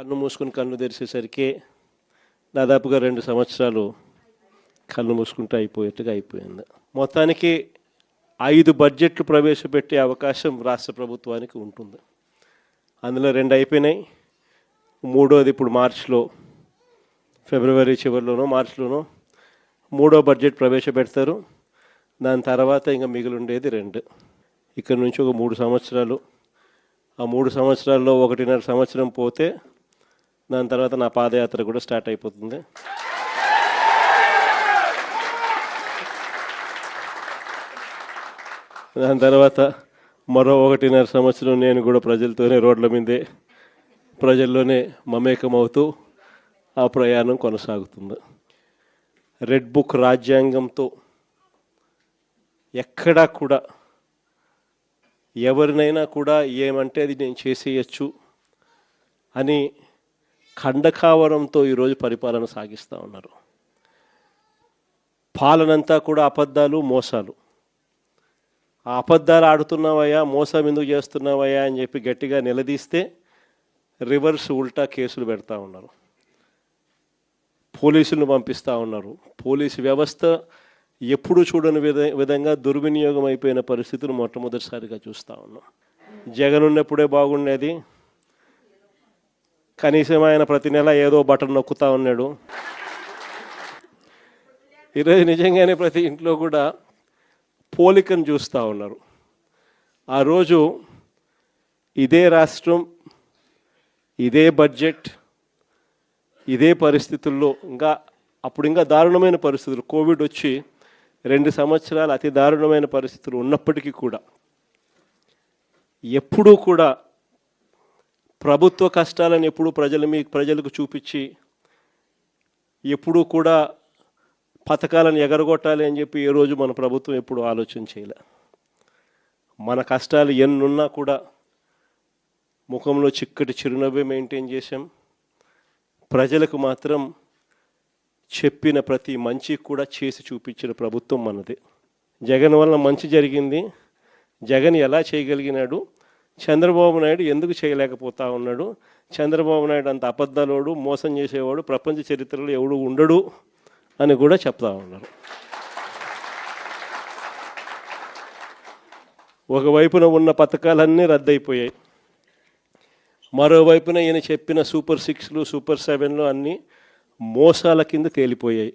కన్ను మూసుకుని కన్ను తెరిచేసరికి దాదాపుగా రెండు సంవత్సరాలు కళ్ళు మూసుకుంటూ అయిపోయేట్టుగా అయిపోయింది. మొత్తానికి ఐదు బడ్జెట్లు ప్రవేశపెట్టే అవకాశం రాష్ట్ర ప్రభుత్వానికి ఉంటుంది. అందులో రెండు అయిపోయినాయి. మూడోది ఇప్పుడు మార్చిలో ఫిబ్రవరి చివరిలోనో మార్చిలోనో మూడో బడ్జెట్ ప్రవేశపెడతారు. దాని తర్వాత ఇంకా మిగిలిండేది రెండు. ఇక్కడ నుంచి ఒక మూడు సంవత్సరాలు. ఆ మూడు సంవత్సరాల్లో ఒకటిన్నర సంవత్సరం పోతే దాని తర్వాత నా పాదయాత్ర కూడా స్టార్ట్ అయిపోతుంది. దాని తర్వాత మరో ఒకటిన్నర సంవత్సరం నేను కూడా ప్రజలతోనే రోడ్ల మీదే ప్రజల్లోనే మమేకమవుతూ ఆ ప్రయాణం కొనసాగుతుంది. రెడ్ బుక్ రాజ్యాంగంతో ఎక్కడా కూడా ఎవరినైనా కూడా ఏమంటే అది నేను చేసేయచ్చు అని ఖండకావరంతో ఈరోజు పరిపాలన సాగిస్తూ ఉన్నారు. పాలనంతా కూడా అబద్ధాలు మోసాలు. ఆ అబద్ధాలు ఆడుతున్నావయ్యా మోసం ఎందుకు చేస్తున్నావయ్యా అని చెప్పి గట్టిగా నిలదీస్తే రివర్స్ ఉల్టా కేసులు పెడతా ఉన్నారు. పోలీసులను పంపిస్తూ ఉన్నారు. పోలీసు వ్యవస్థ ఎప్పుడు చూడని విధ విధంగా దుర్వినియోగం అయిపోయిన పరిస్థితులు మొట్టమొదటిసారిగా చూస్తూ ఉన్నాం. జగన్ ఉన్నప్పుడే బాగుండేది కనీసం ఆయన ప్రతి నెల ఏదో బటన్ నొక్కుతా ఉన్నాడు. ఈరోజు నిజంగానే ప్రతి ఇంట్లో కూడా పోలికను చూస్తూ ఉన్నారు. ఆ రోజు ఇదే రాష్ట్రం ఇదే బడ్జెట్ ఇదే పరిస్థితుల్లో ఇంకా అప్పుడు ఇంకా దారుణమైన పరిస్థితులు. కోవిడ్ వచ్చి రెండు సంవత్సరాలు అతి దారుణమైన పరిస్థితులు ఉన్నప్పటికీ కూడా ఎప్పుడూ కూడా ప్రభుత్వ కష్టాలను ఎప్పుడూ ప్రజల మీ ప్రజలకు చూపించి ఎప్పుడూ కూడా పథకాలను ఎగరగొట్టాలి అని చెప్పి ఏ రోజు మన ప్రభుత్వం ఎప్పుడు ఆలోచన చేయలే. మన కష్టాలు ఎన్నున్నా కూడా ముఖంలో చిక్కటి చిరునవ్వే మెయింటైన్ చేశాం. ప్రజలకు మాత్రం చెప్పిన ప్రతి మంచి కూడా చేసి చూపించిన ప్రభుత్వం మనది. జగన్ వలన మంచి జరిగింది. జగన్ ఎలా చేయగలిగినాడు? చంద్రబాబు నాయుడు ఎందుకు చేయలేకపోతా ఉన్నాడు? చంద్రబాబు నాయుడు అంత అబద్ధాలోడు మోసం చేసేవాడు ప్రపంచ చరిత్రలో ఎవడు ఉండడు అని కూడా చెప్తా ఉన్నారు. ఒకవైపున ఉన్న పథకాలన్నీ రద్దయిపోయాయి. మరోవైపున ఈయన చెప్పిన సూపర్ సిక్స్లు సూపర్ సెవెన్లు అన్నీ మోసాల కింద తేలిపోయాయి.